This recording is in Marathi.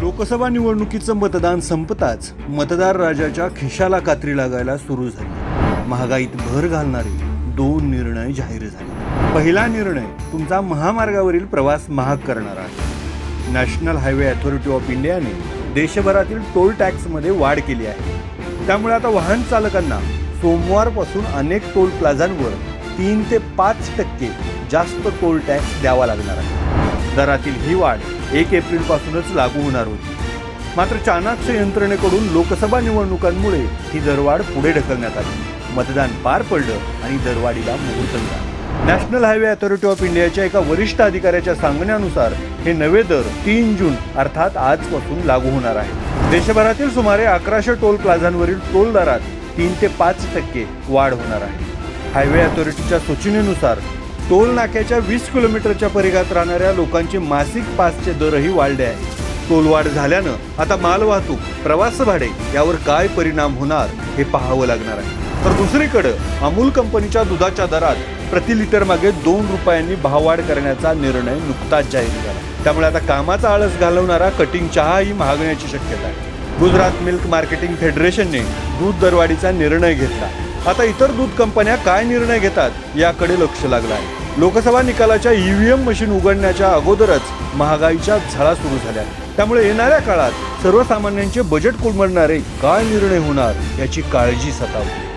लोकसभा निवडणुकीचं मतदान संपताच मतदार राजाच्या खिशाला कात्री लागायला सुरू झाली. महागाईत भर घालणारे दोन निर्णय जाहीर झाले. पहिला निर्णय तुमचा महामार्गावरील प्रवास महाग करणारा आहे. नॅशनल हायवे अथॉरिटी ऑफ इंडियाने देशभरातील टोल टॅक्समध्ये वाढ केली आहे. त्यामुळे आता वाहन चालकांना सोमवारपासून अनेक टोल प्लाझांवर तीन ते पाच टक्के जास्त टोल टॅक्स द्यावा लागणार आहे. दरातील ही वाढ एक एप्रिलपासूनच लागू होणार होती. मात्र चाणाक्ष यंत्रणेकडून लोकसभा निवडणुकांमुळे ही दरवाढ पुढे ढकलण्यात आली. मतदान पार पडलं आणि दरवाढीला मुहूर्त मिळाला. नॅशनल हायवे अथॉरिटी ऑफ इंडियाच्या एका वरिष्ठ अधिकाऱ्याच्या सांगण्यानुसार हे नवे दर तीन जून अर्थात आजपासून लागू होणार आहे. देशभरातील सुमारे अकराशे टोल प्लाझांवरील टोल दरात तीन ते पाच टक्के वाढ होणार आहे. हायवे अथॉरिटीच्या सूचनेनुसार टोल नाक्याच्या वीस किलोमीटरच्या परिघात राहणाऱ्या लोकांचे मासिक पासचे दरही वाढले आहेत. टोलवाढ झाल्यानं आता मालवाहतूक प्रवास भाडे यावर काय परिणाम होणार हे पाहावं लागणार आहे. तर दुसरीकडं अमूल कंपनीच्या दुधाच्या दरात प्रति लिटर मागे दोन रुपयांनी भाववाढ करण्याचा निर्णय नुकताच जाहीर झाला. त्यामुळे आता कामाचा आळस घालवणारा कटिंग चहाही महागण्याची शक्यता आहे. गुजरात मिल्क मार्केटिंग फेडरेशनने दूध दरवाढीचा निर्णय घेतला. आता इतर दूध कंपन्या काय निर्णय घेतात याकडे लक्ष लागलं आहे लोकसभा निकालाच्या ईव्हीएम मशीन उघडण्याच्या अगोदरच महागाईच्या झळा सुरू झाल्या. त्यामुळे येणाऱ्या काळात सर्वसामान्यांचे बजेट कोलमडणारे काय निर्णय होणार याची काळजी सतावली